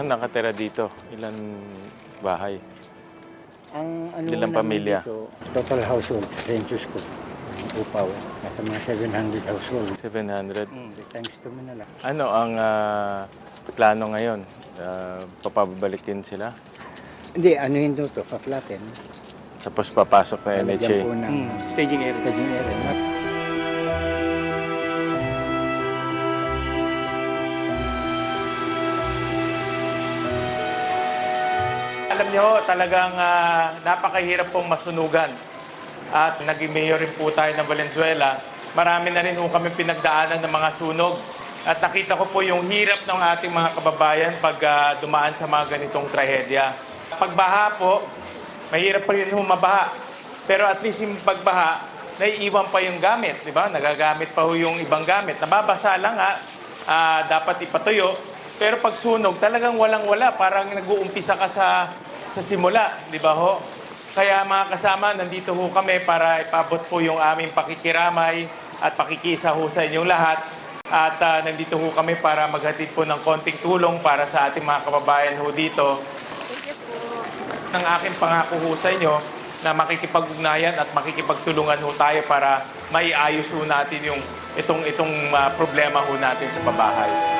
nakatira dito? Ilan bahay? Ang ano Ilang namin pamilya? Dito, total household sa census ko. Ang upaw. Nasa mga 700 household. 700. Mm, times 2 mo na lang. Ano ang ah, plano ngayon? Ah, papabalikin sila? Hindi, ano yun to, pa-flatten. Tapos papasok na Lalagyan NHA. po ng Mm, staging area. staging area. Alam niyo, talagang ah, napakahirap pong masunugan. At naging mayor rin po tayo ng Valenzuela. Marami na rin po kami pinagdaanan ng mga sunog. At nakita ko po yung hirap ng ating mga kababayan pag ah, dumaan sa mga ganitong trahedya. Pagbaha po, mahirap pa rin humabaha. Pero at least yung pagbaha, naiiwan pa yung gamit, di ba? Nagagamit pa ho yung ibang gamit. Nababasa lang ha, ah, dapat ipatuyo. Pero pag sunog, talagang walang-wala. Parang nag-uumpisa ka sa, sa simula, di ba ho? Kaya mga kasama, nandito ho kami para ipabot po yung aming pakikiramay at pakikisa ho sa inyong lahat. At ah, nandito ho kami para maghatid po ng konting tulong para sa ating mga kababayan ho dito. Ng aking pangako ho sa inyo na makikipag-ugnayan at makikipagtulungan ho tayo para maiayos ho natin yung itong itong ah, problema ho natin sa pabahay.